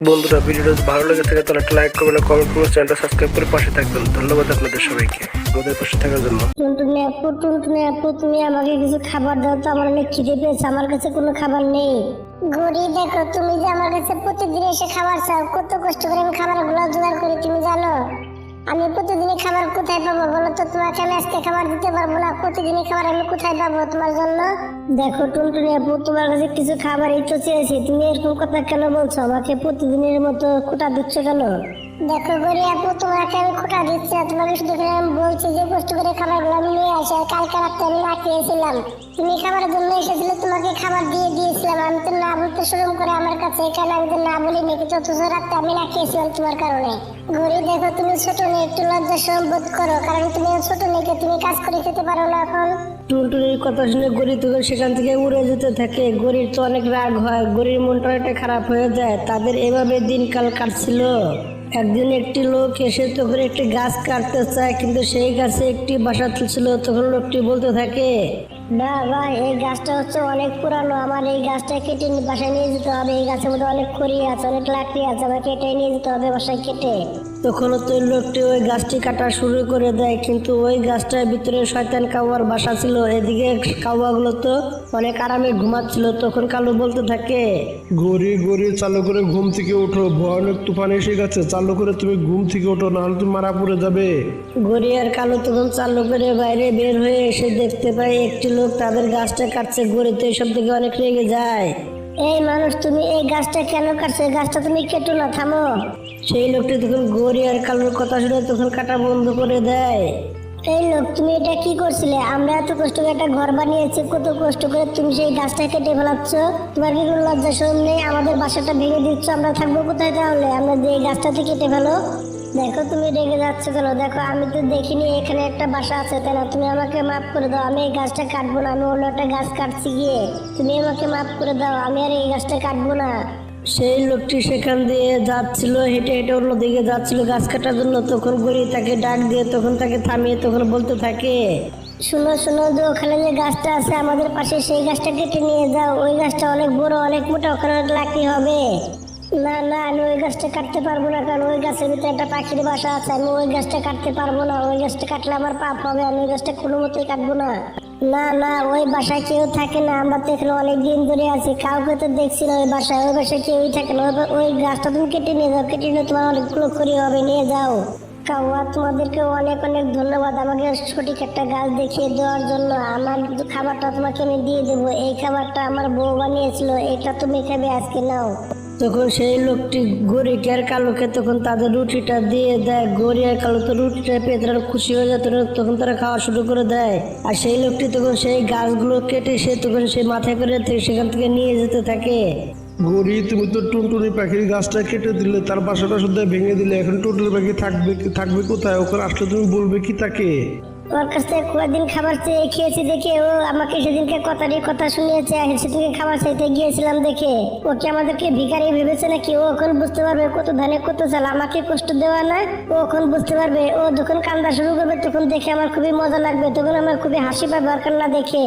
বন্ধুরা ভিডিওটা যদি ভালো লেগে থাকে তাহলে একটা লাইক করবেন কমেন্ট করবেন চ্যানেলটা সাবস্ক্রাইব করে পাশে থাকবেন। ধন্যবাদ আপনাদের সবাইকে। আমাদের পাশে থাকার জন্য। টুনটুনি আপু টুনটুনি আপু তুমি আমাকে কিছু খাবার দাও তো আমার অনেক খিদে পেয়েছে আমার কাছে কোনো খাবার নেই। গড়ি দেখো তুমি যে আমার কাছে প্রতিদিন এসে খাবার চাও কত কষ্ট করে আমি খাবারগুলো জোগাড় করি তুমি জানো? আমি প্রতিদিনই খাবার কোথায় পাবো বলো তো? তোমাকে আমি আজকে খাবার দিতে পারব না। প্রতিদিনই খাবার আমি কোথায় পাবো তোমার জন্য? দেখো টুনটুনি আপু তোমার কাছে কিছু খাবারই তো চেয়েছি। তুমি এরকম কথা কেন বলছো? আমাকে প্রতিদিনের মতো কোটা দিচ্ছ কেন? দেখো গড়ি আপু তোমাকে আমি খোটা দিচ্ছি আর তোমাকে শুধু আমি বলছি যে কষ্ট করে খাবারগুলো আমি নিয়ে আসি। আর কালকে রাত্রে আমি না খেয়েছিলাম তুমি খাবারের জন্য এসেছিলে তোমাকে খাবার দিয়ে দিয়েছিলাম। আমি তো না বলতে শুরু করে আমার কাছে। এখানে আমি তো না বলিনি কিন্তু অথচ রাত্রে আমি না খেয়েছিলাম তোমার কারণে। ঘড়ি দেখো তুমি ছোট নেই একটু লজ্জা সম্বোধ করো কারণ তুমি ছোট নেইকে তুমি কাজ করে খেতে পারো না এখন। টুনটুনির কথা শুনে গড়ি তোকে সেখান থেকে উড়ে যেতে থাকে। গড়ির তো অনেক রাগ হয় গরির মনটা অনেকটা খারাপ হয়ে যায়। তাদের এভাবে দিনকাল কাটছিল। একদিন একটি লোক এসে তখন একটি গাছ কাটতে চায় কিন্তু সেই গাছে একটি বাসা তুলছিল। তখন লোকটি বলতে থাকে না ভাই এই গাছটা হচ্ছে অনেক পুরানো। আমার এই গাছটা কেটে বাসায় নিয়ে যেতে হবে। এই গাছের মধ্যে অনেক খড়ি আছে অনেক লাকড়ি আছে। আমাকে কেটে নিয়ে যেতে হবে বাসায় কেটে। তখন তো ওই লোকটি ওই গাছটি কাটা শুরু করে দেয় কিন্তু ওই গাছটার ভিতরে শয়তান কাউয়ার বাসা ছিল। এদিকে কাউয়াগুলো তো অনেক আরামে ঘুমাচ্ছিল। তখন কালু বলতে থাকে গড়ি গড়ি চালু করে ঘুম থেকে ওঠো। ভয়ানক তুফান এসে গেছে। চালু করে তুমি ঘুম থেকে ওঠো নাহলে তুমি মারা পড়ে যাবে। গড়ি আর কালো তখন চালু করে বাইরে বের হয়ে এসে দেখতে পায় একটি লোক তাদের গাছটা কাটছে। গড়িতে এসব থেকে অনেক রেগে যায়। এই মানুষ তুমি এই গাছটা কেন কাটছো? এই গাছটা তুমি কেটো না থামো। সেই লোকটি তখন গড়ি আর কালোর কথা শুনে তখন কাটা বন্ধ করে দেয়। এই লোক তুমি এটা কি করছিলে? আমরা এত কষ্ট করে একটা ঘর বানিয়েছি কত কষ্ট করে তুমি সেই গাছটা কেটে ফেলাচ্ছ? তোমার কি কোনো লজ্জা শরম নেই? আমাদের বাসাটা ভেঙে দিচ্ছ আমরা থাকব কোথায় তাহলে? আমরা যে গাছটাতে কেটে ফেলো। দেখো তুমি রেগে যাচ্ছ কেন? দেখো আমি তো দেখিনি এখানে একটা বাসা আছে তাই না? তুমি আমাকে মাফ করে দাও আমি এই গাছটা কাটবো না আমি অন্য একটা গাছ কাটছি গিয়ে। তুমি আমাকে মাফ করে দাও আমি আর এই গাছটা কাটবো না। সেই লোকটি সেখান দিয়ে যাচ্ছিল হেঁটে হেঁটে অন্য দিকে যাচ্ছিল গাছ কাটার জন্য। তখন গড়ি তাকে ডাক দিয়ে তখন তাকে থামিয়ে তখন বলতে থাকে শুনো শুনো যে ওখানে যে গাছটা আছে আমাদের পাশে সেই গাছটা কেটে নিয়ে যাও। ওই গাছটা অনেক বড় অনেক মোটা ওখানে লাকড়ি হবে। না না, আমি ওই গাছটা কাটতে পারব না, কারণ ওই গাছের ভিতরে একটা পাখির বাসা আছে, আমি ওই গাছটা কাটতে পারব না, ওই গাছটা কাটলে আমার পাপ হবে, আমি ওই গাছটা কোনো মতেই কাটবো না। না না, ওই বাসায় কেউ থাকে না, আমরা তো এখানে অনেক দিন ধরে আছি, কাউকে তো দেখছি না ওই বাসায় ওই বাসায় কেউই থাকে না, ওই- গাছটা তুমি কেটে নিয়ে যাও, কেটে নিয়ে তোমার অনেকগুলো খড়ি হবে, নিয়ে যাও। কাউয়া, তোমাদেরকে অনেক অনেক ধন্যবাদ, আমাকে সঠিক একটা গাছ দেখিয়ে দেওয়ার জন্য, আমার খাবারটা তোমাকে আমি দিয়ে দেবো, এই খাবারটা আমার বউ বানিয়েছিল, এটা তুমি খাবে, আজকে নাও। তখন সেই লোকটি গরিকে আর কালোকে তখন তাদের রুটিটা দিয়ে দেয়। গরি আর কালো তো রুটিটা পেয়ে তারা খুশি হয়ে যায়, তখন- তারা খাওয়া শুরু করে দেয়। আর সেই লোকটি তখন সেই গাছগুলো কেটে সে তখন সেই মাথায় করে সেখান থেকে নিয়ে যেতে থাকে। গড়ি তুমি তো টুনটুনি পাখির গাছটা কেটে দিলে, তার বাসাটা শুদ্ধ ভেঙে দিলে, এখন টুনটুনি পাখি থাকবে থাকবে কোথায়? ওখানে আসলে তুমি বলবে কি তাকে? ওর কাছ থেকে কয়েকদিন খাবার চেয়ে খেয়েছি দেখে ও আমাকে সেদিনকে কথাটি কথা শুনিয়েছে। সেদিনকে খাবার চাইতে গিয়েছিলাম দেখে। ও কি আমাদেরকে ভিখারি ভেবেছে নাকি? ও এখন বুঝতে পারবে কত ধানে, কত চাল আমাকে কষ্ট দেওয়া না ও এখন বুঝতে পারবে। ও যখন কান্দা শুরু করবে তখন দেখে আমার খুবই মজা লাগবে, তখন আমার খুবই হাসি পাবে আর কান্না দেখে।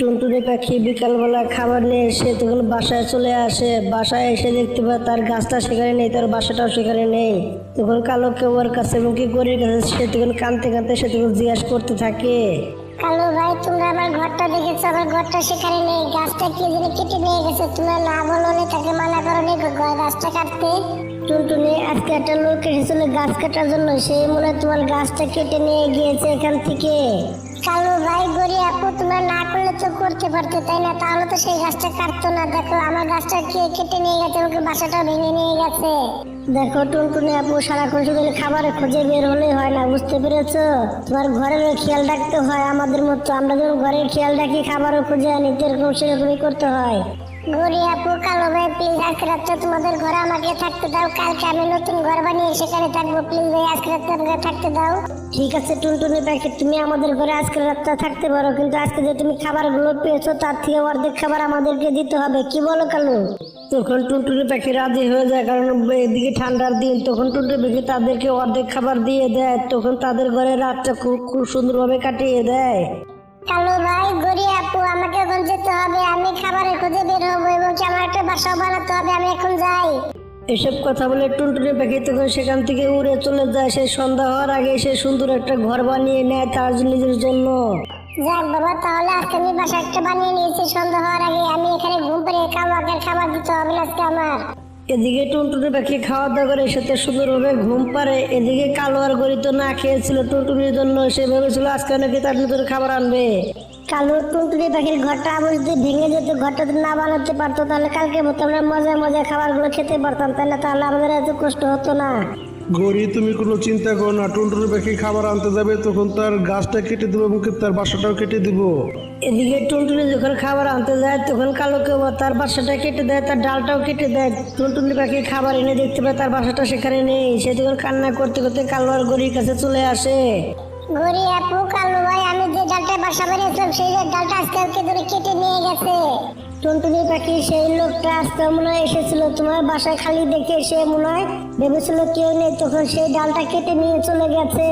টুনটুনি পাখি বিকালবেলা খাবার নিয়ে এসে তখন বাসায় চলে আসে। বাসায় এসে দেখতে পায় তার গাছটা সেখানে নেই তার বাসাটাও সেখানে নেই। তখন কালোকে ওর কাছে এবং কি গরির কাছে সে তখন কানতে কানতে সে তখন জিজ্ঞাসা করতে থাকে। কালু ভাই তোমরা আমার ঘরটা দেখেছ? আমার ঘরটা সেখানে নেই। গাছটা কে যেন কেটে নিয়ে গেছে? তোমরা না বলো তাকে মানা করো নি গাছটা কাটতে। টুনটুনি আজকে একটা লোক এসেছিল গাছ কাটার জন্য। সেই মনে হয় তোমার গাছটা কেটে নিয়ে গিয়েছে এখান থেকে। কালু ভাই গড়ি আপু, তোমরা না করলে তো করতে পারতে, তাই না? তাহলে তো সেই গাছটা কাটতো না। দেখো, আমার গাছটা কে কেটে নিয়ে গেছে ওকে বাসাটা ভেঙে নিয়ে গেছে। দেখো, টুনটুনি আপু, সারাক্ষণ শুধু খাবারের খোঁজে বের হলেই হয় না, বুঝতে পেরেছ? তোমার ঘরের খেয়াল রাখতে হয় আমাদের মতো। আমরা যখন ঘরের খেয়াল রাখি, খাবারও খুঁজে আনি সেরকমই করতে হয়। গড়ি আপু কালো ভাই প্লিজ আজকে রাত্রে তোমাদের ঘরে আমাকে থাকতে দাও। কালকে আমি নতুন ঘর বানিয়ে সেখানে থাকব প্লিজ ভাই আজকে রাত্রে আমাকে থাকতে দাও। ঠিক আছে টুনটুনি প্যাকেট তুমি আমাদের ঘরে আজকে রাতটা থাকতে পারো কিন্তু আজকে যে তুমি খাবারগুলো পেয়েছ তার থেকে অর্ধেক খাবার আমাদেরকে দিতে হবে। কি বলো কালু? তখন টুনটুনি পাখি রাজি হয়ে যায় কারণ এদিকে ঠান্ডার দিন তখন টুনটুনি পাখি তাদেরকে অর্ধেক খাবার দিয়ে দেয় তখন তাদের ঘরে রাতটা খুব খুব সুন্দরভাবে কাটিয়ে দেয়। কালো ভাই গড়ি আপু আমাকে এখন যেতে হবে আমি খাবারের খুঁজে বের হব এবং কি আমার একটা বাসা বানাতে হবে আমি এখন যাই। এসব কথা বলে টুনটুনি পাখি তখন সেখান থেকে উড়ে চলে যায়। সে সন্ধ্যা হওয়ার আগে সে সুন্দর একটা ঘর বানিয়ে নেয় তার নিজের জন্য। যাক বাবা তাহলে আজকে আমি বাসা একটা বানিয়ে নিয়েছি। সন্ধ্যা হওয়ার আগে আমি এখানে ঘুম পাড়িয়ে কামাকে খাবার দিতে হবে আজকে আমার। এদিকে টুনটুনি পাখি খাওয়া দাওয়া করে সাথে সুন্দরভাবে ঘুম পারে এদিকে কালো আর গড়ি তো না খেয়েছিল টুনটুনির জন্য। সে ভেবেছিল আজকে নাকি তার নতুন খাবার আনবে। কালো টুনটুনি পাখির ঘরটা আবার যদি ভেঙে যেত ঘরটা যদি না বানাতে পারতো তাহলে কালকে মতো আমরা মজায় মজায় খাবারগুলো খেতে পারতাম। তাহলে তাহলে আমাদের এত কষ্ট হতো না। গড়ি তুমি কোনো চিন্তা করো না টুনটুনি পাখি খাবার আনতে যাবে তখন তার গাছটা কেটে দেবো এবং তার বাসাটাও কেটে দিব। এদিকে টুনটুনি যখন খাবার আনতে যায় তখন কালো কেউ তার বাসাটা কেটে দেয় তার ডালটাও কেটে দেয়। টুনটুনি পাখি খাবার এনে দেখতে পায় তার বাসাটা সেখানে নেই। সে তখন কান্না করতে করতে কালো আর গড়ির কাছে চলে আসে। গরি আপু কালু ভাই আমি যে বাসা বানিয়েছিলাম সেই ডালটা আজকে আজকে ধরে কেটে নিয়ে গেছে। টুনটুনি পাখি, সেই লোকটা আজকে মনে হয় এসেছিল। তোমার বাসায় খালি দেখে সে মনে হয় ভেবেছিল কেউ নেই, তখন সেই ডালটা কেটে নিয়ে চলে গেছে।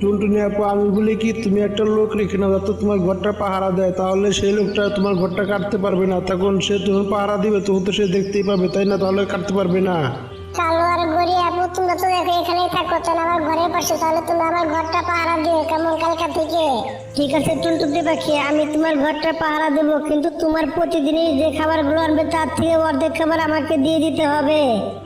টুনটুনি আপু, আমি বলি কি, তুমি একটা লোক রেখে নাও, যাতে তোমার ঘরটা পাহারা দেয়। তাহলে সেই লোকটা তোমার ঘরটা কাটতে পারবে না। তখন সে তখন পাহারা দিবে, তখন তো সে দেখতেই পাবে, তাই না? তাহলে কাটতে পারবে না। কালু আর গড়ি আপু তোমরা তো দেখো এখানেই থাকো তাহলে আমার ঘরের পাশে তাহলে তুমি আমার ঘরটা পাহারা দিও কেমন কালকা থেকে। ঠিক আছে টুনটুনি পাখি আমি তোমার ঘরটা পাহারা দেব কিন্তু তোমার প্রতিদিনই যে খাবারগুলো আনবে তার থেকে অর্ধেক খাবার আমাকে দিয়ে দিতে হবে।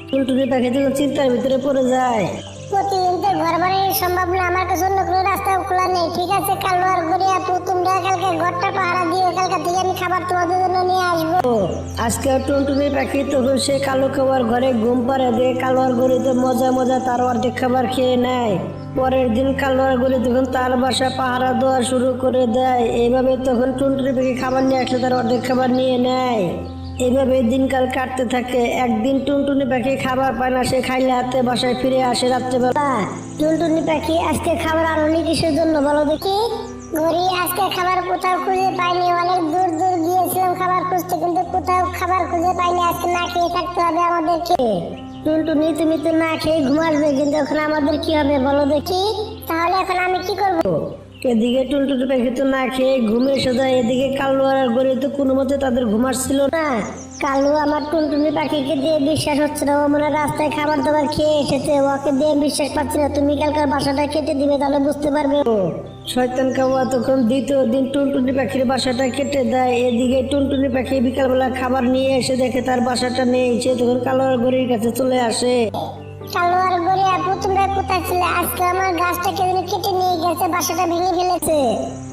টুনটুনি পাখি তখন চিন্তার ভিতরে পড়ে যায়। প্রতিদিন তো ঘর বানানো সম্ভব না, আমার কাছে অন্য কোনো রাস্তা খোলা নেই। ঠিক আছে, কালু আর আপু তোমরা কালকে ঘরটা পাহারা দিও, কালকা থেকে আমি খাবার তোমাদের জন্য নিয়ে আসব। আজকে টুনটুনি পাখি তখন সে কালো খাবার ঘরে ঘুম পাড়ে দিয়ে কালো আর গড়িতে মজা মজা তার অর্ধেক খাবার খেয়ে নেয়। পরের দিন কালো আর গড়ি তখন তার বাসা পাহারা দেওয়া শুরু করে দেয়, এইভাবে তখন টুনটুনি পাখি খাবার নিয়ে আসলে তার অর্ধেক খাবার নিয়ে নেয়। এইভাবে দিনকাল কাটতে থাকে। একদিন টুনটুনি পাখি খাবার পায় না সে খাইলে হাতে বাসায় ফিরে আসে রাত্রেবেলা। টুনটুনি পাখি আজকে খাবার আনুনি কিসের জন্য বলো দেখি? গরি আজকে খাবার কোথাও খুঁজে পাইনি অনেক দূর দূর গিয়েছিলাম খাবার খুঁজতে কিন্তু কোথাও খাবার খুঁজে পাইনি আজকে না খেয়ে থাকতে হবে আমাদেরকে। টুনটুনি তুমি তো না খেয়ে ঘুমাসবে কিন্তু এখন আমাদের কি হবে বলো দেখি। তাহলে এখন আমি কি করব? এদিকে টুলটুলি পাখি তো না খেয়ে ঘুমে যায় এদিকে কালো আর গড়ি তো কোনো মতে তাদের ঘুমাচ্ছিল না। কালু আমার টুনটুনি পাখিকে দিয়ে বিশ্বাস হচ্ছে না। ও মানে রাস্তায় খাবার দাবার খেয়ে এসেছে। ওকে দিয়ে বিশ্বাস পাচ্ছি না। তুমি কালকার বাসাটা কেটে দিবে তাহলে বুঝতে পারবে। শয়তান কাওয়া তখন দ্বিতীয় দিন টুনটুনি পাখির বাসাটা কেটে দেয়। এদিকে টুনটুনি পাখি বিকালবেলা খাবার নিয়ে এসে দেখে তার বাসাটা নেই। সে তখন কালো আর গড়ির কাছে চলে আসে। কালু আর গরি আপু তোমরা কোথায় ছিলে? আজকে আমার গাছটা কেটে নিয়ে গেছে, বাসাটা ভেঙে ফেলেছে।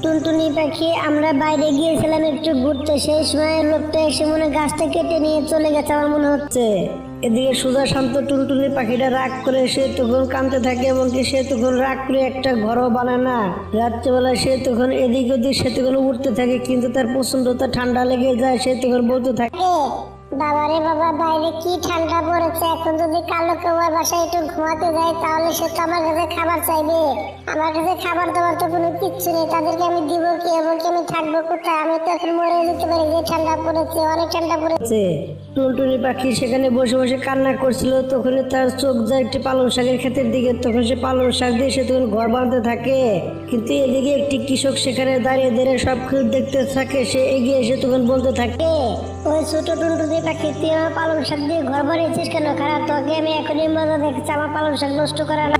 টুনটুনি পাখি, আমরা বাইরে গিয়েছিলাম একটু ঘুরতে। সেই সময় লোকটা এসে মনে গাছটা কেটে নিয়ে চলে গেছে আমার মনে হচ্ছে। এদিকে সুজা শান্ত টুনটুনি পাখিটা রাগ করে সে তখন কাঁদতে থাকে এবং কি সে তখন রাগ করে একটা ঘরও বানায় না। রাত্রেবেলা সে তখন এদিক ওদিক, সে তখন উঠতে থাকে, কিন্তু তার প্রচণ্ড ঠান্ডা লেগে যায়, সে তখন বলতে থাকে বাবারে বাবা, বাইরে কি ঠান্ডা পড়েছে? এখন যদি কালো কেউয়ার বাসায় একটু ঘুমাতে যাই, তাহলে সে তো আমার কাছে খাবার চাইবে। আমার কাছে খাবার দাবার তো কোনো কিচ্ছু নেই। তাদেরকে আমি দিব কি এবং কি আমি থাকব কোথায়? আমি তো এখন মরে যেতে পারি যে ঠান্ডা পড়েছে, অনেক ঠান্ডা পড়েছে। টুনটুনি পাখি সেখানে বসে বসে কান্না করছিল। তখন তার চোখ যায় একটি পালং শাকের ক্ষেতের দিকে। তখন সে পালং শাক দিয়ে সে তখন ঘর বানাতে থাকে। কিন্তু এদিকে একটি কৃষক সেখানে দাঁড়িয়ে দাঁড়িয়ে সব কিছু দেখতে থাকে। সে এগিয়ে এসে তখন বলতে থাকে ওই ছোট টুনটুনি পাখি, তুই আমার পালং শাক দিয়ে ঘর বানিয়েছিস কেন? খারাপ, তোকে আমি এখনই মজা দেখছি, আমার পালং শাক নষ্ট করা না।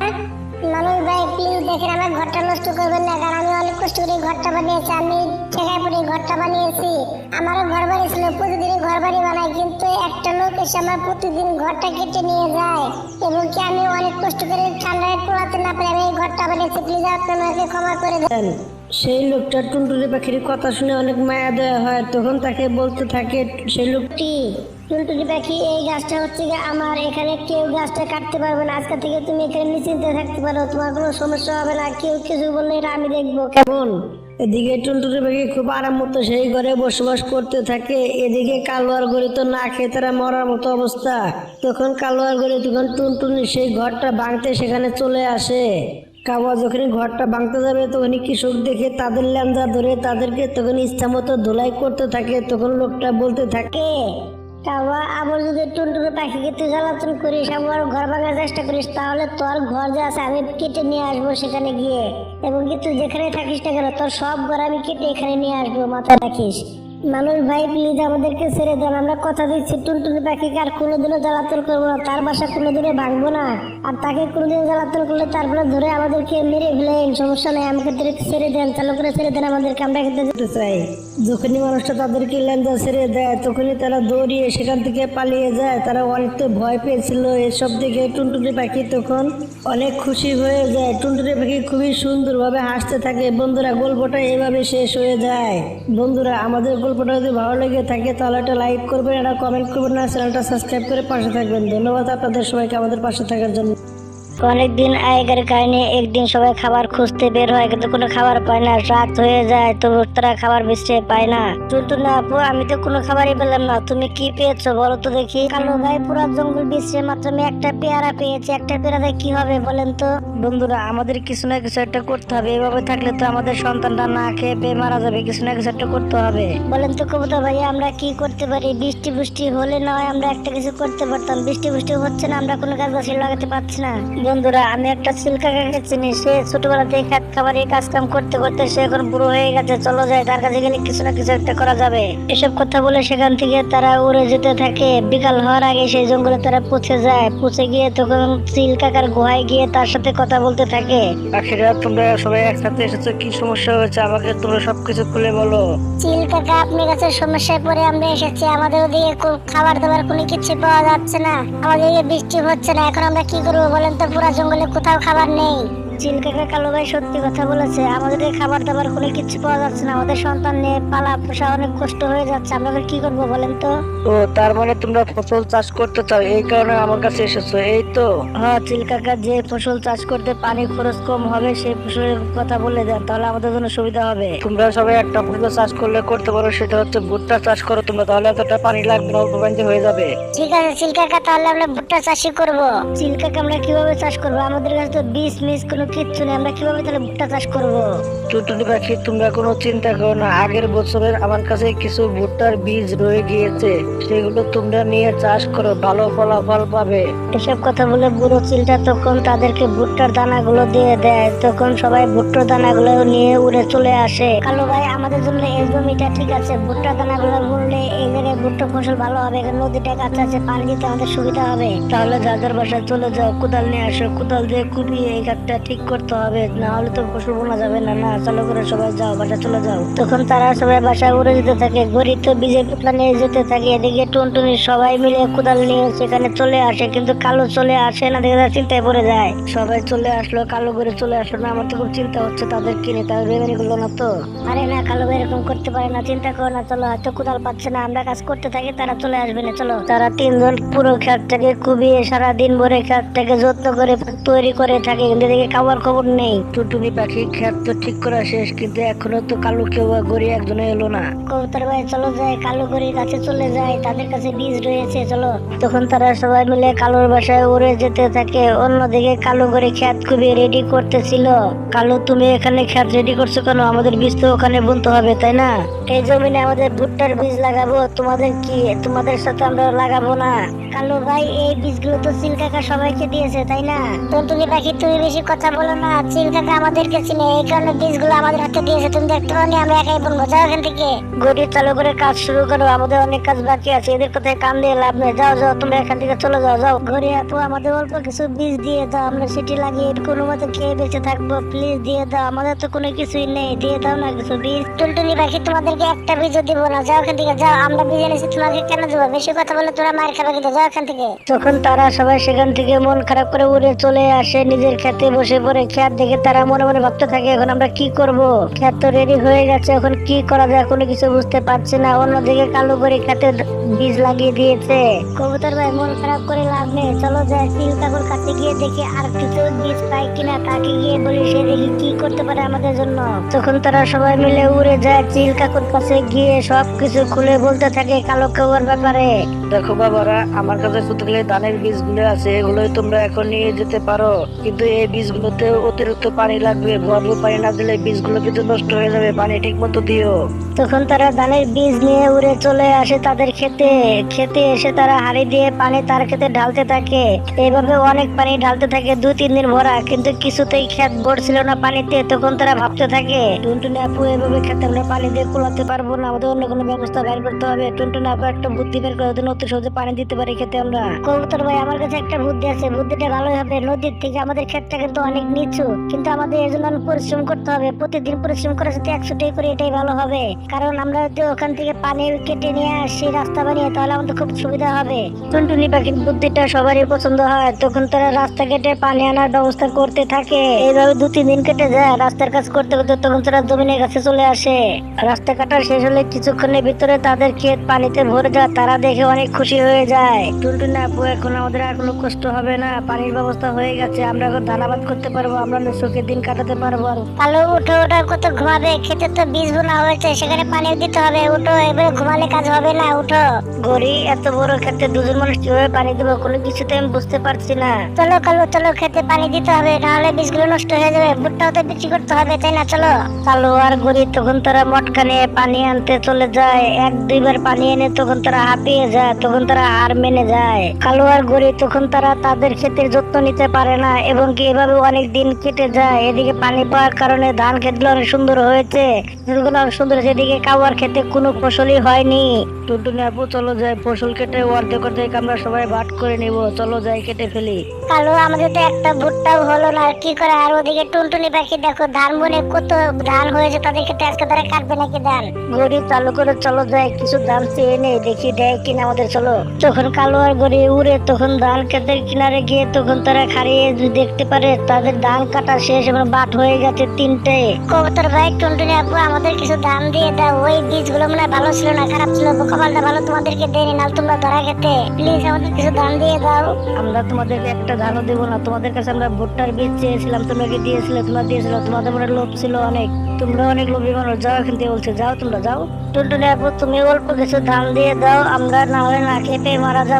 মানুষ ভাই প্লিজ দেখেন, আমার ঘরটা নষ্ট করবেন না, কারণ আমি অনেক কষ্ট করে ঘরটা বানিয়েছি, আমি ঠেকায় ঘরটা বানিয়েছি। আমারও ঘর বাড়ি ছিল প্রতিদিন ঘর বাড়ি বানাই কিন্তু একটা লোক এসে আমার প্রতিদিন ঘরটা কেটে নিয়ে যায়। এবং কি আমি অনেক কষ্ট করে ঠান্ডায় পোড়াতে না পারি আমি এই ঘরটা বানিয়েছি। প্লিজ আপনি আমাকে ক্ষমা করে দেন। সেই লোকটা টুনটুনি পাখির কথা শুনে অনেক মায়া দেওয়া হয় তখন তাকে বলতে থাকে সেই লোকটি টুনটুনি পাখি এই গাছটা হচ্ছে আমার এখানে কেউ গাছটা কাটতে পারবে না। আজকে থেকে তুমি এখানে নিশ্চিন্তে থাকতে পারো তোমার কোনো সমস্যা হবে না কেউ কিছু বললে এটা আমি দেখব। কেমন? এদিকে টুনটুনি পাখি খুব আরাম মতো সেই ঘরে বসবাস করতে থাকে। এদিকে কালোয়ার গড়ি তো না খেয়ে তারা মরার মতো অবস্থা। তখন কালোয়ার গড়ি তখন টুনটুনি সেই ঘরটা ভাঙতে সেখানে চলে আসে। কাওয়া যখন ঘরটা ভাঙতে যাবে তখন কৃষক দেখে তাদের ল্যান্দা ধরে তাদেরকে তখন ইচ্ছা মতো ধোলাই করতে থাকে। তখন লোকটা বলতে থাকে কাওয়া আবার যদি টুনটুনি পাখিকে তুই জ্বালাতন করিস, আবার ঘর ভাঙার চেষ্টা করিস, তাহলে তোর ঘর যে আছে আমি কেটে নিয়ে আসব সেখানে গিয়ে। এবং কি তুই যেখানে থাকিস না কেন, তোর সব ঘর আমি কেটে এখানে নিয়ে আসব, মাথায় রাখিস। মানুষ ভাই প্লিজ আমাদেরকে ছেড়ে দেন, আমরা কথা দিচ্ছি টুনটুনি পাখিকে আর কোনোদিনও জ্বালাতন করব না, তার বাসা কোনোদিনও ভাঙবো না। আর তাকে কোনোদিন জ্বালাতন করলে তারপরে ধরে আমাদেরকে মেরে ফেলেন, সমস্যা নেই, আমাকে ছেড়ে দেন, চালু করে ছেড়ে দেন আমাদেরকে, আমরা থেকে করতে চাই। যখনই মানুষটা তাদেরকে লেন্দা ছেড়ে দেয়, তখনই তারা দৌড়িয়ে সেখান থেকে পালিয়ে যায়। তারা অনেকটা ভয় পেয়েছিল এসব দেখে টুনটুনি পাখি তখন অনেক খুশি হয়ে যায়। টুনটুনি পাখি খুবই সুন্দরভাবে হাসতে থাকে। বন্ধুরা, গল্পটা এভাবে শেষ হয়ে যায়। বন্ধুরা, আমাদের গল্পটা যদি ভালো লেগে থাকে তাহলে একটা লাইক করবেন একটা কমেন্ট করবেন না। চ্যানেলটা সাবস্ক্রাইব করে পাশে থাকবেন। ধন্যবাদ আপনাদের সবাইকে আমাদের পাশে থাকার জন্য। অনেকদিন আগের কারণে একদিন সবাই খাবার খুঁজতে বের হয় কিন্তু কোনো খাবার পায় না রাত হয়ে যায় তো তারা খাবার বিশ্রে পায় না। টুনটুনা আপু আমি তো কোনো খাবারই পেলাম না তুমি কি পেয়েছ বলো তো দেখি। কালো ভাই পুরো জঙ্গল বিশ্রে মাত্র আমি একটা পেয়ারা পেয়েছি একটা পেয়ারাতে কি হবে বলেন তো? বন্ধুরা আমাদের কিছু না কিছু একটা করতে হবে এভাবে থাকলে তো আমাদের সন্তানটা না খেয়ে পেয়ে মারা যাবে কিছু না কিছু একটা করতে হবে। বলেন তো কবুতর ভাই আমরা কি করতে পারি? বৃষ্টি বৃষ্টি হলে না হয় আমরা একটা কিছু করতে পারতাম বৃষ্টি বৃষ্টি হচ্ছে না আমরা কোনো গাছ বাসি লাগাতে পারছি না। বন্ধুরা আমি একটা সিল্কা কাকে চিনি। সে ছোটবেলা থেকে খাত খাবার এই কাজ কাম করতে করতে সে এখন বুড়ো হয়ে গেছে। চলো যায় তার কাছে গেলে কিছু না কিছু একটা করা যাবে। এসব কথা বলে সেখান থেকে তারা উড়ে যেতে থাকে। বিকাল হওয়ার আগে সেই জঙ্গলে তারা পৌঁছে যায়। পৌঁছে গিয়ে তখন চিল কাকার গুহায় গিয়ে তার সাথে কথা বলতে থাকে। পাখিরা তোমরা সবাই একসাথে এসেছ কি সমস্যা হয়েছে? আমাকে তোমরা সবকিছু খুলে বলো। চিল কাকা আপনার কাছে সমস্যায় পড়ে আমরা এসেছি। আমাদের ওদিকে খাবার দাবার কোনো কিছু পাওয়া যাচ্ছে না। আমাদের বৃষ্টি হচ্ছে না। এখন আমরা কি করব বলেন তো পুরো জঙ্গলে কোথাও খাবার নেই। চিল কাকা কালো ভাই সত্যি কথা বলেছে। আমাদের খাবার দাবার কোনো কিছু পাওয়া যাচ্ছে না। আমাদের সন্তান নিয়ে পালা পোষা অনেক কষ্ট হয়ে যাচ্ছে। আমরা কি করব বলেন তো? ও তার মানে তোমরা ফসল চাষ করতে চাও? এই কারণে আমার কাছে এসেছ এই তো? হ্যাঁ চিল কাকা যে ফসল চাষ করতে পানি খরচ কম হবে সেই ফসলের কথা বলে দেন তাহলে আমাদের জন্য সুবিধা হবে। তোমরা সবাই একটা ফসল চাষ করলে করতে পারো সেটা হচ্ছে ভুট্টা চাষ করো তোমরা তাহলে এতটা পানি লাগবে না অল্প পানিতে হয়ে যাবে। ঠিক আছে চিল কাকা তাহলে আমরা ভুট্টা চাষই করব। চিল কাকা আমরা কীভাবে চাষ করব? আমাদের কাছে তো বীজ মিস কোনো নেই আমরা কীভাবে তাহলে ভুট্টা চাষ করব? পাখি তোমরা কোনো চিন্তা করো না। আগের বছরের আমার কাছে কিছু ভুট্টার বীজ রয়ে গিয়েছে। সেগুলো তোমরা নিয়ে চাষ করো ভালো ফলাফল পাবে। এসব কথা বলে বুড়ো চিলটা তখন তাদেরকে ভুট্টার দানাগুলো দিয়ে দেয়। তখন সবাই ভুট্টার দানাগুলো নিয়ে উড়ে চলে আসে। কালো ভাই আমাদের জন্য এই জমিটা ঠিক আছে। ভুট্টার দানাগুলো বললে এই জায়গায় ভুট্টা ফসল ভালো হবে। নদীটা কাছে আছে পানি দিতে আমাদের সুবিধা হবে। তাহলে যাদের বাসায় চলে যাও কোদাল নিয়ে আসো। কোদাল দিয়ে কুপিয়ে এই ঘাটটা ঠিক করতে হবে, না হলে তো পশু বোনা যাবে না না, চালু করে সবাই যাও বাসা চলে যাও। তখন তারা সবাই বাসায় উড়ে যেতে থাকে, গরিব তো বিজয় পুতলা নিয়ে যেতে থাকে, এদিকে টুনটুনি সবাই মিলে কোদাল নিয়ে সেখানে চলে আসে, কিন্তু কালো চলে আসে না, দেখে চিন্তায় পড়ে যায়। সবাই চলে আসলো, কালো করে চলে আসলো না, আমার তো খুব চিন্তা হচ্ছে, তাদের কিনে তাদের বেমারি করল না তো? আরে না, কালো এরকম করতে পারে না, চিন্তা করো না, চলো, হয়তো কোদাল পাচ্ছে না, আমরা কাজ করতে থাকি, তারা চলে আসবে না, চলো। তারা তিনজন পুরো ক্ষেতটাকে কুবিয়ে সারা দিন ভরে ক্ষেতটাকে যত্ন করে তৈরি করে থাকে, কিন্তু এদিকে খাবার খবর নেই। টুটুনি পাখি খেত তো ঠিক করা শেষ কিন্তু এখনও তো কালো কেউ গড়ি একজনে এলো না। কবুতর ভাই চলো যায় কালো গরির কাছে চলে যায় তাদের কাছে বীজ রয়েছে চলো। তখন তারা সবাই মিলে কালোর বাসায় উড়ে যেতে থাকে। অন্যদিকে কালো গড়ি ক্ষেত খুবই রেডি করতেছিল। কালো তুমি এখানে খেত রেডি করছ কেন? আমাদের বীজ তো ওখানে বুনতে হবে তাই না? এই জমিনে আমাদের ভুট্টার বীজ লাগাবো। তোমাদের কি? তোমাদের সাথে আমরা লাগাবো না। কালো ভাই এই বীজগুলো তো চিল কাকা সবাইকে দিয়েছে তাই না? টুনটুনি পাখি তুমি বেশি কথা বলো না চিল কাকা আমাদেরকে চিনে এই কারণে বীজগুলো আমাদের হাতে দিয়েছে। তুমি দেখতে পাও নি, আমরা একাই বলব যাও এখান থেকে। গড়ি চালু করে কাজ শুরু করো আমাদের অনেক কাজ বাকি আছে এদের কোথায় কান দিয়ে লাভ নেই। যাও যাও তোমরা এখান থেকে চলে যাও যাও। ঘরে আপু আমাদের অল্প কিছু বীজ দিয়ে দাও আমরা সেটি লাগিয়ে কোনো মতো খেয়ে বেঁচে থাকব। প্লিজ দিয়ে দাও আমাদের তো কোনো কিছুই নেই দিয়ে দাও না কিছু বীজ। টুনটুনি পাখি তোমাদেরকে একটা বীজও দিব না যাও এখান থেকে যাও আমরা বীজ এনেছি তোমাকে কেন দেবো? বেশি কথা বলে তোরা মার খাবে কিন্তু যাও এখান থেকে। তখন তারা সবাই সেখান থেকে মন খারাপ করে উড়ে চলে আসে নিজের খেতে বসে পড়ে। খেত দেখে তারা মনে মনে ভাবতে থাকে এখন আমরা কি করব? খেত তো রেডি হয়ে গেছে এখন কি করা যায় কোনো কিছু বুঝতে পারছি না। অন্যদিকে কালো করে খেতে বীজ লাগিয়ে দিয়েছে। কবুতর ভাই মন খারাপ করে লাভ নেই। চলো যাই সিল কাকুর কাছে গিয়ে দেখি আর কিছু বীজ পাই কিনা। তাকে গিয়ে বলি সে দেখি কি করতে পারে আমাদের জন্য। তখন তারা সবাই মিলে উড়ে যায় চিল কাকুর কাছে গিয়ে সব কিছু খুলে বলতে থাকে কালো কেউর ব্যাপারে। দেখো বাবারা আমার আমার কাছে খালি ধানের বীজগুলো আছে, এগুলোই তোমরা এখন নিয়ে যেতে পারো। কিন্তু এই বীজগুলোতে অতিরিক্ত পানি লাগবে ভরপুর পানি না দিলে বীজগুলো কিন্তু নষ্ট হয়ে যাবে, পানি ঠিক মতো দিও। তখন তারা ধানের বীজ নিয়ে উড়ে চলে আসে তাদের খেতে। খেতে এসে তারা হাড়ি দিয়ে পানি তার খেতে ঢালতে থাকে। এইভাবে অনেক পানি ঢালতে থাকে, দু, তিন দিন ভরা, কিন্তু কিছুতেই ক্ষেত ভরছিল না পানিতে, তখন তারা ভাবতে থাকে, টুনটুনি আপু, এভাবে খেতে আমরা পানি দিয়ে কুলাতে পারব না, আমাদের অন্য কোনো ব্যবস্থা বের করতে হবে। টুনটুনি আপু একটা বুদ্ধি বের করে, অতি সহজে পানি দিতে পারি খেতে আমরা। কবুতর ভাই, আমার কাছে একটা বুদ্ধি আছে। বুদ্ধিটা হবে, নদীর থেকে আমাদের ক্ষেতটা কিন্তু অনেক নিচু। কিন্তু আমাদের জন্য পরিশ্রম করতে হবে। প্রতিদিন পরিশ্রম করে যদি একশো করে এটাই ভালো হবে। কারণ আমরা যদি ওখান থেকে পানি কেটে নিয়ে আসি, রাস্তা বানিয়ে, তাহলে আমাদের খুব সুবিধা হবে। টুনটুনি পাখির বুদ্ধিটা সবারই পছন্দ হয়। তখন তারা রাস্তা কেটে পানি আনার ব্যবস্থা করতে থাকে। এইভাবে দু, তিন দিন কেটে যায়। রাস্তার কাজ করতে করতে তখন তারা জমিনের কাছে চলে আসে। রাস্তা শেষ হলে কিছুক্ষণের ভিতরে তাদের ক্ষেত পানিতে ভরে যায়। তারা দেখে অনেক খুশি হয়ে যায়। টুনটুনি আপু এখন আমাদের আর কোনো কষ্ট হবে না। পানির ব্যবস্থা হয়ে গেছে আমরা এখন ধানাবাদ করতে পারব আমরা সুখের দিন কাটাতে পারব আর। কালো উঠো ওটা কত ঘুমাবে? খেতে তো বীজ বোনা হয়েছে সেখানে পানি দিতে হবে। উঠো এবারে ঘুমালে কাজ হবে না উঠো। গড়ি এত বড় দুজন মানুষ কীভাবে পানি দেবো? কোনো কিছুতে আমি বুঝতে পারছি না। চলো কালো চলো খেতে পানি দিতে হবে নাহলে বীজগুলো নষ্ট হয়ে যাবে। ভুট্টাও তো বিক্রি করতে হবে তাই না? চলো। কালো আর গড়ি তখন তারা মটকা নিয়ে পানি আনতে চলে যায়। এক দুইবার পানি এনে তখন তারা হাঁপিয়ে যায় তখন তারা হার মেনে যায়। কালো আর গড়ি তখন তারা তাদের ক্ষেতের যত্ন নিতে পারে না এবং কি এভাবে অনেক দিন কেটে যায়। এদিকে পানি পাওয়ার কারণে ধান ক্ষেতগুলো অনেক সুন্দর হয়েছে। অনেক সুন্দর হয়েছে এদিকে কাওয়ার ক্ষেতে কোনো ফসলই হয়নি। টুনটুনি আপু চলো যাই ফসল কেটে অর্ধেক অর্ধেক আমরা সবাই ভাট করে নিব। চলো যাই কেটে ফেলি। কালো আমাদের তো একটা ভুট্টাও হলো না। কি করে? আর ওদিকে টুনটুনি পাখি দেখো ধান বনে কত ধান হয়েছে তাদেরকে তো আজকে তারা কাটবে নাকি ধান? গড়ি চালু করে চলো যাই কিছু ধান চেয়ে নেই দেখি দেয় কিনা আমাদের চলো। তখন কালো আর উড়ে তখন ধান ক্ষেতের কিনারে গিয়ে তখন তারা খাড়িয়ে দেখতে পারে তাদের ধান কাটা শেষ এবং বাট হয়ে গেছে তিনটে। কবুতর ভাই টুনটুনি আপু আমাদের কিছু ধান দিয়ে দাও। ওই বীজগুলো মনে হয় ভালো ছিল না খারাপ ছিল। কপালটা ভালো তোমাদেরকে দেয়নি না তোমরা ধরা খেতে। প্লিজ আমাদের কিছু ধান দিয়ে দাও। আমরা তোমাদেরকে একটা ধানও দেবো না। তোমাদের কাছে আমরা ভুট্টার বীজ চেয়েছিলাম তোমরা কি দিয়েছিলে তোমরা দিয়েছিলে। তোমাদের মনে লোভ ছিল অনেক। তোমরা অনেক লোভী মানুষ যাও এখান থেকে বলছে যাও তোমরা যাও। টুনটুনি আপু তুমি অল্প কিছু ধান দিয়ে দাও। আমরা না হলে না খেয়ে পেয়ে মারা যাব।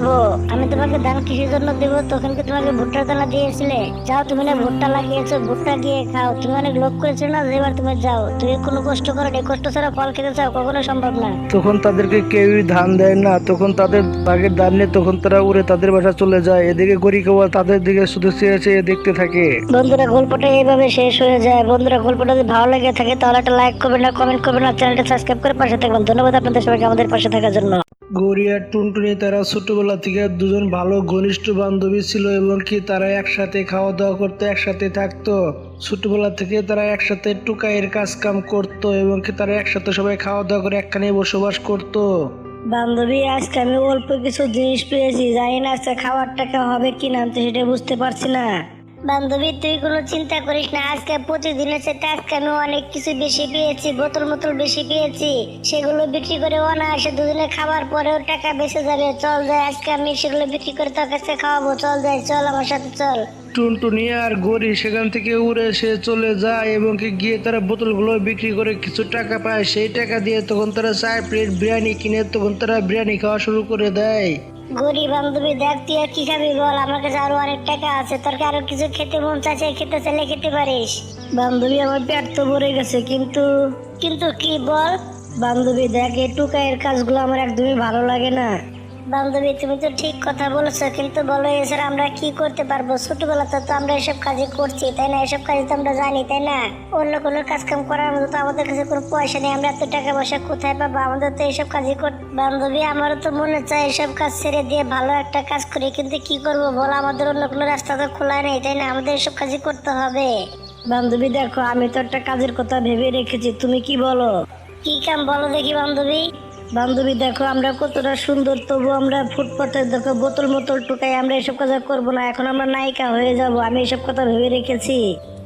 আমি তোমাকে ধান কিসের জন্য দেবো তখন কি তোমাকে ভুট্টার দানা দিয়েছিলে? যাও তুমি না ভুট্টা লাগিয়েছো ভুট্টা গিয়ে খাও। তুমি অনেক লোভ করেছ না তুমি যাও। তুমি কোনো কষ্ট করো নি কষ্ট ছাড়া ফল খেতে চাও কখনো সম্ভব না। তখন তাদেরকে কেউই ধান দেয় না তখন তাদের বাঘের ধান নিয়ে তখন তারা উড়ে তাদের বাসা চলে যায়। এদিকে গড়ি কেউ তাদের দিকে শুধু চেয়ে চেয়ে দেখতে থাকে। বন্ধুরা গল্পটা এইভাবে শেষ হয়ে যায়। বন্ধুরা গল্পটা যদি ভালো লেগে থাকে তাহলে একটা লাইক করবেন না কমেন্ট করবেন না চ্যানেলটা সাবস্ক্রাইব করে পাশে থাকবেন। ধন্যবাদ আপনাদের সবাইকে আমাদের পাশে থাকার জন্য। গৌরী আর টুনটুনি তারা ছোটবেলা থেকে দুজন ভালো ঘনিষ্ঠ বান্ধবী ছিল এবং কি তারা একসাথে খাওয়া দাওয়া করতো, একসাথে থাকতো। ছোটবেলা থেকে তারা একসাথে টুকাইয়ের কাজ কাম করতো এবং কি তারা একসাথে সবাই খাওয়া দাওয়া করে একখানে বসবাস করতো। বান্ধবী, আজকে আমি অল্প কিছু জিনিস পেয়েছি। জানি না আজকে খাবার টাকা হবে, কি না সেটা বুঝতে পারছি না। বান্ধবী, তুই কোনো চিন্তা করিস না। আজকে প্রতিদিনের সাথে আজকে আমি অনেক কিছু বেশি পেয়েছি, বোতল মোতল বেশি পেয়েছি। সেগুলো বিক্রি করে অনায়াসে দুদিনে খাবার পরেও টাকা বেঁচে যাবে। চল যায় আজকে আমি সেগুলো বিক্রি করে তোর কাছে খাওয়াবো। চল যায় চল আমার সাথে, চল। টুনটুনি আর গড়ি সেখান থেকে উড়ে সে চলে যায় এবং কি গিয়ে তারা বোতলগুলো বিক্রি করে কিছু টাকা পায়। সেই টাকা দিয়ে তখন তারা চার প্লেট বিরিয়ানি কিনে, তখন তারা বিরিয়ানি খাওয়া শুরু করে দেয়। গরিব বান্ধবী দেখ তুই আর কি খাবি বল? আমার কাছে আরও অনেক টাকা আছে। তোর আরও কিছু খেতে মন চাইছে খেতে চাইলে খেতে পারিস। বান্ধবী আমার পেট তো ভরে গেছে কিন্তু কিন্তু কি বল? বান্ধবী দেখ এই টুকাইয়ের কাজগুলো আমার একদমই ভালো লাগে না। বান্ধবী তুমি তো ঠিক কথা বলেছ কিন্তু বলো এছাড়া আমরা কি করতে পারব? ছোটবেলাতে তো আমরা এসব কাজই করছি তাই না? এসব কাজ তো আমরা জানি তাই না? অন্য কোনো কাজ কাম করার মতো তো আমাদের কাছে কোনো পয়সা নেই আমরা এত টাকা পয়সা কোথায় পাবো? আমাদের তো এসব কাজই কর বান্ধবী আমারও তো মনে চায় এসব কাজ ছেড়ে দিয়ে ভালো একটা কাজ করি কিন্তু কি করব বলো? আমাদের অন্য কোনো রাস্তা তো খোলা নেই তাই না? আমাদের এসব কাজই করতে হবে। বান্ধবী দেখো আমি তো একটা কাজের কথা ভেবে রেখেছি তুমি কি বলো? কি কাম বলো দেখি বান্ধবী? বান্ধবী, দেখো আমরা কতটা সুন্দর তবু আমরা ফুটপাতে দেখো বোতল মোতল টুকাই আমরা এসব আর করব না, এখন আমরা নায়িকা হয়ে যাব, আমি এসব কথা ভেবে রেখেছি।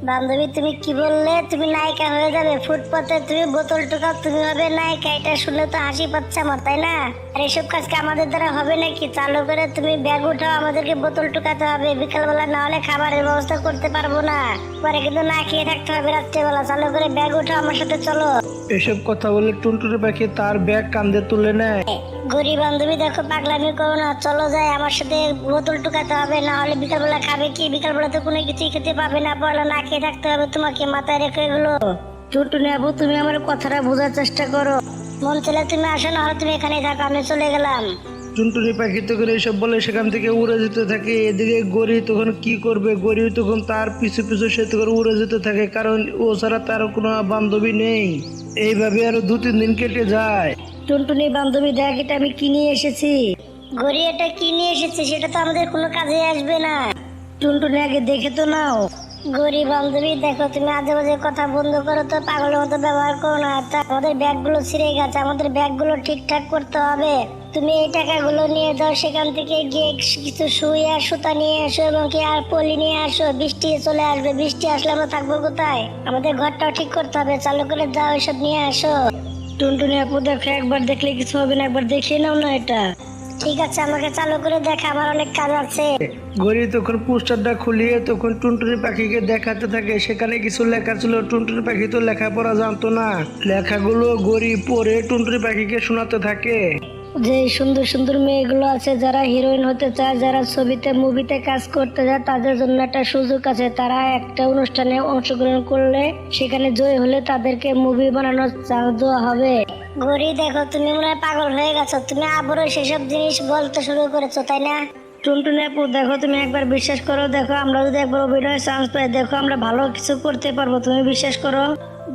বান্ধবী, তুমি কি বললে? তুমি নায়িকা হয়ে যাবে, ফুটপাতে তুমি বোতল টোকা তুমি হবে নায়িকা, এটা শুনে তো হাসি পাচ্ছে আমার, তাই না? আর এসব কাজ কি আমাদের দ্বারা হবে নাকি? চালু করে তুমি ব্যাগ উঠাও, আমাদেরকে বোতল টুকাতে হবে, বিকালবেলা না হলে খাবারের ব্যবস্থা করতে পারব না। পরে কিন্তু না খেয়ে থাকতে হবে রাত্রেবেলা, চালু করে ব্যাগ উঠাও আমার সাথে, চলো। এসব কথা বলে টুনটুনি পাখি তার ব্যাগ কান্দে তুলে নেয়। গরিব বান্ধবী, দেখো, পাগলামি করো না, চলো যাই, আমার সাথে বোতল টুকাতে হবে, না হলে বিকালবেলা খাবে কি? বিকালবেলা তো কোনো কিছুই খেতে পাবে না, বলো, না খেয়ে থাকতে হবে তোমাকে, মাথায় রেখে এগুলো। টুনটুনি আবু, তুমি আমার কথাটা বোঝার চেষ্টা করো। মন চলে তুমি আসো, না হলে তুমি এখানে থাকো, আমি চলে গেলাম। টুনটুনি পাখি তখন এইসব বলে সেখান থেকে উড়ে যেতে থাকে এদিকে গড়ি তখন কি করবে? গড়ি তখন তার পিছু পিছু সে তখন উড়ে যেতে থাকে কারণ ও ছাড়া তার কোনো বান্ধবী নেই। এইভাবে আরও দু তিন দিন কেটে যায়। টুনটুনি বান্ধবী দেখ এটা আমি কিনে এসেছি। গড়ি এটা কি নিয়ে এসেছে? সেটা তো আমাদের কোনো কাজে আসবে না। টুনটুনি আগে দেখে তো নাও। গরিব বান্ধবী দেখো তুমি আজে বাজে কথা বন্ধ করো তো পাগলের মতো ব্যবহার করো না। আমাদের ব্যাগগুলো ছিঁড়ে গেছে আমাদের ব্যাগগুলো ঠিকঠাক করতে হবে। তুমি এই টাকাগুলো নিয়ে যাও সেখান থেকে গিয়ে কিছু সুই আর সুতা নিয়ে আসো এবং কি আর পলি নিয়ে আসো। বৃষ্টি চলে আসবে বৃষ্টি আসলে আমরা থাকব কোথায়? আমাদের ঘরটাও ঠিক করতে হবে চালু করে যাও এসব নিয়ে আসো। টুনটুনি আপু দেখো একবার দেখলে কিছু হবে না একবার দেখিয়ে নাও না এটা। ঠিক আছে আমাকে চালু করে দেখা আমার অনেক কাজ আছে। গড়ি তখন পোস্টারটা খুলিয়ে তখন টুনটুনি পাখিকে দেখাতে থাকে সেখানে কিছু লেখা ছিল টুনটুনি পাখি তো লেখাপড়া জানতো না। লেখাগুলো গড়ি পড়ে টুনটুনি পাখিকে শোনাতে থাকে। যে সুন্দর সুন্দর মেয়েগুলো আছে যারা হিরোইন হতে চায় যারা ছবিতে মুভিতে কাজ করতে যায় তাদের জন্য একটা সুযোগ আছে। তারা একটা অনুষ্ঠানে অংশগ্রহণ করলে সেখানে জয় হলে তাদেরকে মুভি বানানোর চান্স দেওয়া হবে। গড়ি দেখো তুমি মনে হয় পাগল হয়ে গেছো। তুমি আবারও সেসব জিনিস বলতে শুরু করেছ তাই না? টুনটুনি আপু দেখো তুমি একবার বিশ্বাস করো দেখো আমরা যদি একবার অভিনয় চান্স পাই দেখো আমরা ভালো কিছু করতে পারব তুমি বিশ্বাস করো?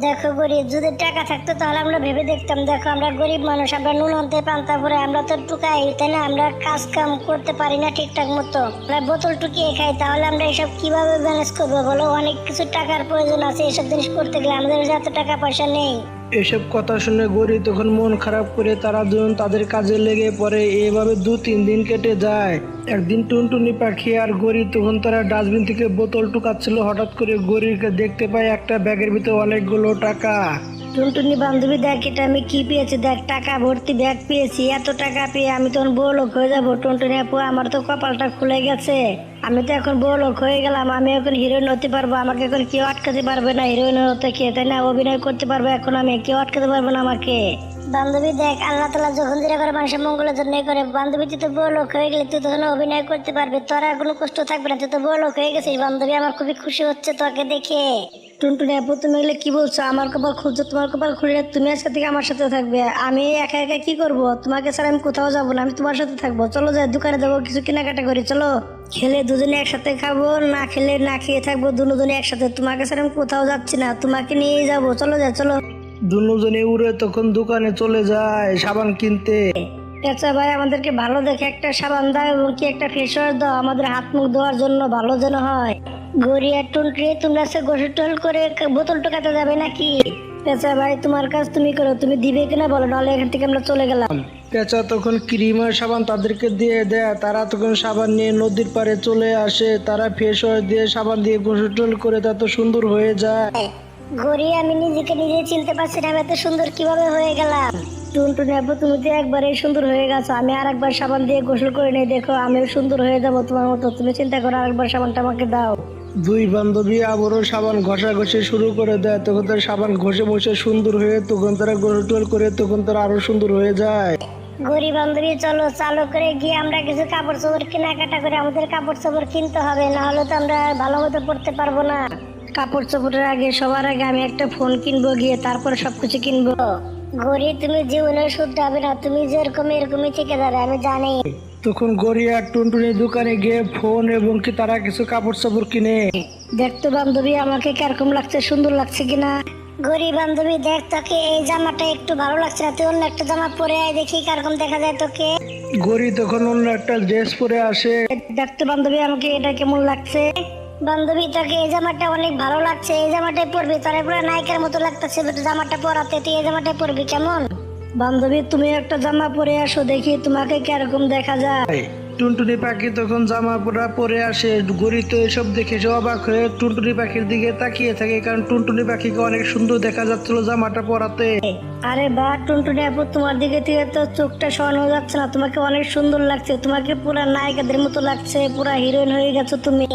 দেখো গরিব, যদি টাকা থাকতো তাহলে আমরা ভেবে দেখতাম, দেখো আমরা গরিব মানুষ, আমরা নুন আনতে পান্তা পরে আমরা তো টুকাই, তাই না? আমরা কাজ কাম করতে পারি না ঠিকঠাক মতো। আমরা বোতল টুকিয়ে খাই, তাহলে আমরা এসব কীভাবে ম্যানেজ করব বলো? অনেক কিছু টাকার প্রয়োজন আছে, এসব জিনিস করতে গেলে আমাদের এত টাকা পয়সা নেই। এসব কথা শুনে গরি তখন মন খারাপ করে তারা দুজন তাদের কাজে লেগে পড়ে। এভাবে দু তিন দিন কেটে যায়। একদিন টুনটুনি পাখি আর গরি তখন তারা ডাস্টবিন থেকে বোতল টুকাচ্ছিল। হঠাৎ করে গরিকে দেখতে পায় একটা ব্যাগের ভিতরে অনেকগুলো টাকা। টুনটুনি বান্ধবী, দেখ এটা আমি কি পেয়েছি, দেখ টাকা ভর্তি ব্যাগ পেয়েছি, এত টাকা পেয়ে আমি তখন বড় হয়ে যাব। টুনটুনি আপু, আমার তো কপালটা খুলে গেছে। আমি তো এখন বড় হয়ে গেলাম, আমি এখন হিরোইন হতে পারব, আমাকে এখন কেউ আটকাতে পারবে না হিরোইন হতে কে? তাই না? অভিনয় করতে পারব, এখন আমি কেউ আটকাতে পারবে না আমাকে। বান্ধবী, দেখ, আল্লাহ তালা যখন যেটা করে, মানুষের মঙ্গলের জন্য করে। বান্ধবী, তুই তো বড় হয়ে গেলে, তুই তখন অভিনয় করতে পারবি। তোর কোনো কষ্ট থাকবে না, তুই তো বড় হয়ে গেছিস। বান্ধবী, আমার খুবই খুশি হচ্ছে তোকে দেখে। টুনটুনি আপু তুমি এগুলো কি বলছো? আমার কপাল খুঁজছো তোমার কপাল খুঁজলে তুমি আজকে থেকে আমার সাথে থাকবে। আমি একা একা কি করব? তোমাকে ছাড়া আমি কোথাও যাব না আমি তোমার সাথে থাকব। চলো যাই দোকানে যাব কিছু কেনাকাটা করি চলো। খেলে দুজনে একসাথে খাব না খেলে না খেয়ে থাকব দুজনে একসাথে। তোমাকে ছাড়া আমি কোথাও যাচ্ছি না তোমাকে নিয়ে যাব। চলো যাই চলো। দুজনে উড়ে তখন দোকানে চলে যায় সাবান কিনতে। আচ্ছা ভাই আমাদেরকে ভালো দেখে একটা সাবান দাও এবং কি একটা ফেস ওয়াশ দাও। আমাদের হাত মুখ ধোয়ার জন্য ভালো যেন হয়। গড়িয়া টুনটুনি তোমরা সে গোসল টোল করে বোতল টোকাতে যাবে নাকি? আচ্ছা ভাই তোমার কাজ তুমি করো তুমি দিবে কিনা বলো নাহলে এখান থেকে আমরা চলে গেলাম। পেঁচা তখন ক্রিম আর সাবান তাদেরকে দিয়ে দেয় তারা তখন সাবান নিয়ে নদীর পাড়ে চলে আসে তারা দিয়ে সাবান দিয়ে গোসল টোল করে তত সুন্দর হয়ে যায়। গড়ি আমি নিজেকে নিজে চিনতে পারছি না এত সুন্দর কীভাবে হয়ে গেলাম। টুনটুনি আপু তুমি তো একবারে সুন্দর হয়ে গেছো আমি আর একবার সাবান দিয়ে গোসল করে নিই দেখো আমিও সুন্দর হয়ে যাব তোমার মতো তুমি চিন্তা করো আরেকবার সাবানটা আমাকে দাও। দুই বান্ধবী আবারও সাবান ঘষাঘষি শুরু করে দেয়। তখন তারা সাবান ঘষে বসে সুন্দর হয়ে তখন তারা গোসল টোল করে তখন তারা আরও সুন্দর হয়ে যায়। গরিব বান্ধবী চলো চালু করে গিয়ে আমরা কিছু কাপড় চোপড় কেনাকাটা করে আমাদের কাপড় চোপড় কিনতে হবে না হলে তো আমরা ভালো মতো পড়তে পারব না। কাপড় চোপড়ের আগে সবার আগে আমি একটা ফোন কিনবো গিয়ে তারপরে সবকিছু কিনবো। গরি তুমি জীবনে শুদ্ধ হবে না তুমি যেরকম এরকমই থেকে যাবে আমি জানি। তখন গড়িয়া টুনটুনি দোকানে গিয়ে ফোন এবং কি তারা কিছু কাপড় চাপড় কিনে। দেখতো বান্ধবী আমাকে কীরকম লাগছে সুন্দর লাগছে কিনা? গরিব বান্ধবী দেখ তোকে এই জামাটা একটু ভালো লাগছে না তুই অন্য একটা জামা পরে আয় দেখি কীরকম দেখা যায় তোকে। গড়ি তখন অন্য একটা ড্রেস পরে আসে। দেখতো বান্ধবী আমাকে এটা কেমন লাগছে? বান্ধবী তোকে এই জামাটা অনেক ভালো লাগছে এই জামাটাই পরবি তোর পুরো নায়িকার মতো লাগতেছে জামাটা পরাতে তুই এই জামাটাই পরবি কেমন? বান্ধবী তুমি একটা জামা পরে আসো দেখি তোমাকে কীরকম দেখা যায়। টুনটুনি পাখি তখন জামা পরা পরে আসে গড়ি তো এসব দেখে সে অবাক হয়ে টুনটুনি পাখির দিকে তাকিয়ে থাকে কারণ টুনটুনি পাখিকে অনেক সুন্দর দেখা যাচ্ছিল জামাটা পরাতে। আরে বা টুনটুনি আপু তোমার দিকে থেকে তো চোখটা সরানো যাচ্ছে না তোমাকে অনেক সুন্দর লাগছে তোমাকে পুরা নায়িকাদের মতো লাগছে পুরা হিরোইন হয়ে গেছো তুমি।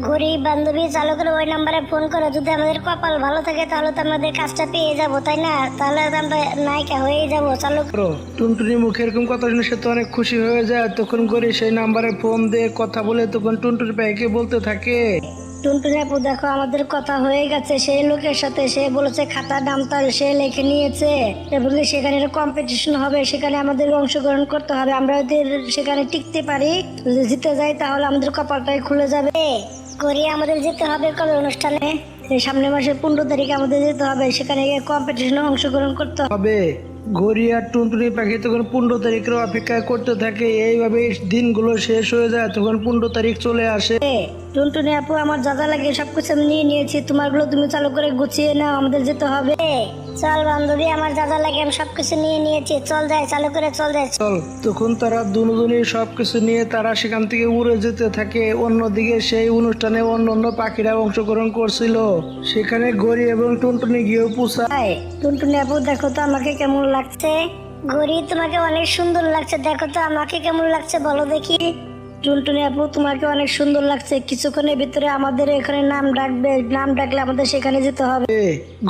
গরিব বান্ধবী চালু করে ওই নাম্বারে ফোন করে। যদি আমাদের কপাল ভালো থাকে তাহলে তো আমাদের কাজটা পেয়ে যাব তাই না? তাহলে আমরা নায়িকা হয়ে যাব চালু করো। টুনটুনি মুখে এরকম কথা শুনে সে তো অনেক খুশি হয়ে যায়। তখন গরি সেই নাম্বারে ফোন দিয়ে কথা বলে তখন টুনটুনি পাখিকে বলতে থাকে। টুনটুনি আপু দেখো আমাদের কথা হয়ে গেছে। সেই লোকের সাথে সে বলেছে খাতার নামটা সে লিখে নিয়েছে। এবং সেখানে কম্পিটিশন হবে সেখানে আমাদের অংশগ্রহণ করতে হবে। আমরা যদি সেখানে টিকতে পারি। যদি জিতে যাই তাহলে আমাদের কপালটাই খুলে যাবে। গরি আমাদের যেতে হবে কবে অনুষ্ঠানে? সামনে সামনের মাসের পনেরো তারিখে আমাদের যেতে হবে সেখানে গিয়ে কম্পিটিশনে অংশগ্রহণ করতে হবে। হবে। টুনটুনি পাখি তখন পনেরো তারিখের অপেক্ষা করতে থাকে। এইভাবে দিনগুলো শেষ হয়ে যায় তখন পনেরো তারিখ চলে আসে। টুনটুনি আপু আমার যা যা লাগে সবকিছু আমি নিয়ে নিয়েছি। তোমারগুলো তুমি চালু করে গুছিয়ে নাও আমাদের যেতে হবে। চল বান্ধবী আমার যা যা লাগে আমি সবকিছু নিয়ে নিয়েছি। চল যাই চালু করে চল যাই। চল তখন তারা দুজনেই সবকিছু নিয়ে তারা সেখান থেকে উড়ে যেতে থাকে। অন্যদিকে সেই অনুষ্ঠানে অন্য অন্য পাখিরা অংশগ্রহণ করছিল। সেখানে গড়ি এবং টুনটুনি গিয়েও পুষা টুনটুনি আপু দেখো তো আমাকে কেমন লাগছে লাগছে। গরি তোমাকে অনেক সুন্দর লাগছে। দেখো তো আমাকে কেমন লাগছে বলো দেখি। টুনটুনি আপু তোমাকে অনেক সুন্দর লাগছে। কিছুক্ষণের ভিতরে আমাদের এখানে নাম ডাকবে। নাম ডাকলে আমাদের সেখানে যেতে হবে।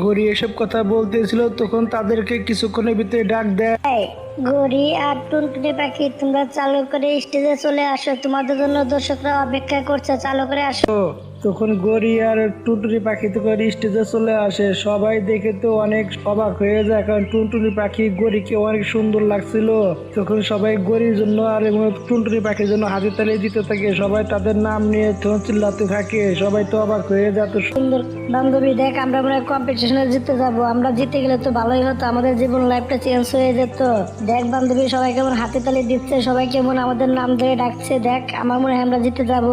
গড়ি এসব কথা বলতেছিল তখন তাদেরকে কিছুক্ষণের ভিতরে ডাক দেয় গড়ি আর টুনটুনি পাখি তোমরা চালু করে স্টেজে চলে আসো। তোমাদের জন্য দর্শকরা অপেক্ষা করছে চালু করে আসো। তখন গড়ি আর টুনটুনি পাখি তখন স্টেজে চলে আসে। সবাই দেখে তো অনেক অবাক হয়ে যায়, কারণ টুনটুনি পাখি গড়িকে অনেক সুন্দর লাগছিল। তখন সবাই গড়ির জন্য আর এবং টুনটুনি পাখির জন্য হাতে তালি দিতে থাকে। সবাই তাদের নাম নিয়ে তখন চিল্লাতে থাকে। সবাই তো অবাক হয়ে যায়। তো সুন্দর বান্ধবী, দেখ আমরা মনে কম্পিটিশনে জিতে যাব। আমরা জিতে গেলে তো ভালোই হতো, আমাদের জীবন লাইফটা চেঞ্জ হয়ে যেত। দেখ বান্ধবী, সবাই কেমন হাতে তালি দিচ্ছে, সবাই কেমন আমাদের নাম ধরে ডাকছে। দেখ, আমার মনে হয় আমরা জিতে যাব।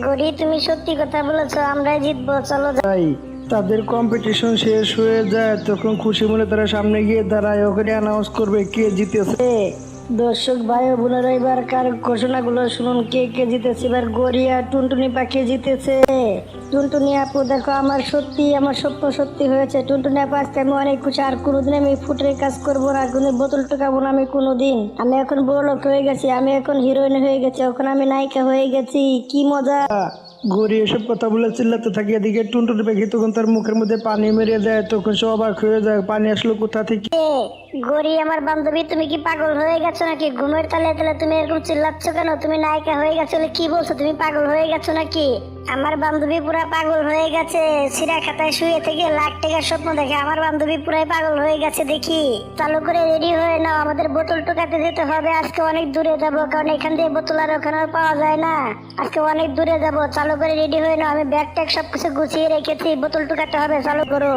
গরি তুমি সত্যি কথা বলেছ আমরাই জিতবো চলো যাই। তাদের কম্পিটিশন শেষ হয়ে যায় তখন খুশি মনে তারা সামনে গিয়ে দাঁড়ায় ওখানে অ্যানাউন্স করবে কে জিতেছে দর্শক ভাই বোনেরা এবার কার ঘোষণাগুলো শুনুন? কে কে জিতেছে? এবার গড়িয়া টুনটুনি পাখি জিতেছে। টুনটুনি আপু দেখো আমার সত্যি আমার স্বপ্ন সত্যি হয়েছে। টুনটুনি আপু আজকে আমি অনেক খুশি আর কোনোদিন আমি ফুটের কাজ করব না কোনো বোতল টোকাবো না আমি কোনোদিন। আমি এখন বড় লোক হয়ে গেছি আমি এখন হিরোইন হয়ে গেছি এখন আমি নায়িকা হয়ে গেছি। কি মজা! গড়ি এসব কথা বলে চিল্লাতে থাকে এদিকে টুনটুনি পাখি তখন তার মুখের মধ্যে পানি মেরে দেয় তখন সে অবাক হয়ে যায় পানি আসলো কোথা থেকে? গরি, আমার বান্ধবী, তুমি কি পাগল হয়ে গেছো নাকি? ঘুমের তালে তালে তুমি এরকম চিল্লাচ্ছ কেন? তুমি নায়িকা হয়ে গেছো কি বলছো? তুমি পাগল হয়ে গেছো নাকি? আমার বান্ধবী পুরা পাগল হয়ে গেছে। সিরা খাতায় শুয়ে থেকে লাখ টাকার স্বপ্ন দেখে আমার বান্ধবী পুরাই পাগল হয়ে গেছে দেখি। চালু করে রেডি হয়ে নাও, আমাদের বোতল টোকাতে যেতে হবে। আজকে অনেক দূরে যাব, কারণ এখান দিয়ে বোতল আর ওখানে পাওয়া যায় না। আজকে অনেক দূরে যাব। চালু করে রেডি হয়ে নাও, আমি ব্যাগ ট্যাগ সবকিছু গুছিয়ে রেখেছি, বোতল টোকাতে হবে, চালু করো।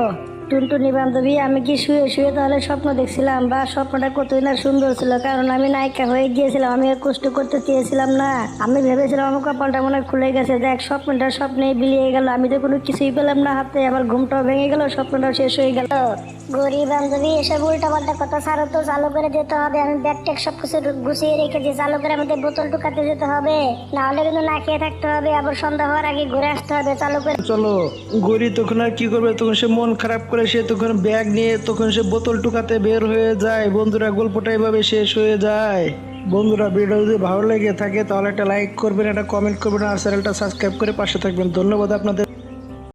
টুনটুনি বান্ধবী আমি কি শুয়ে শুয়ে তাহলে স্বপ্ন দেখছিলাম? বা স্বপ্নটা কতই না সুন্দর ছিল কারণ আমি নায়িকা হয়ে গিয়েছিলাম আমি আর কষ্ট করতে চেয়েছিলাম না। আমি ভেবেছিলাম আমার কপালটা মনে খুলে গেছে দেখ স্বপ্নটা স্বপ্নে বিলিয়ে গেল। আমি তো কোনো কিছুই পেলাম না হাতে আমার ঘুমটাও ভেঙে গেল স্বপ্নটাও শেষ হয়ে গেল। গরিব বান্ধবী এসব উল্টা পাল্টা কথা ছাড়ো তো চালু করে যেতে হবে। আমি ব্যাগ ট্যাগ সব কিছু গুছিয়ে রেখেছি চালু করে আমাদের বোতল টুকাতে যেতে হবে। না হলে কিন্তু না খেয়ে থাকতে হবে আবার সন্ধ্যা হওয়ার আগে ঘুরে আসতে হবে চালু করে চলো গড়ি তখন আর কি করবে? তখন সে মন খারাপ করে সে তখন ব্যাগ নিয়ে তখন সে বোতল টুকাতে বের হয়ে যায়। বন্ধুরা, গল্পটা এভাবে শেষ হয়ে যায়। বন্ধুরা ভিডিও যদি ভালো লেগে থাকে তাহলে একটা লাইক করবেন, একটা কমেন্ট করবেন আর চ্যানেলটা সাবস্ক্রাইব করে পাশে থাকবেন। ধন্যবাদ আপনাদের।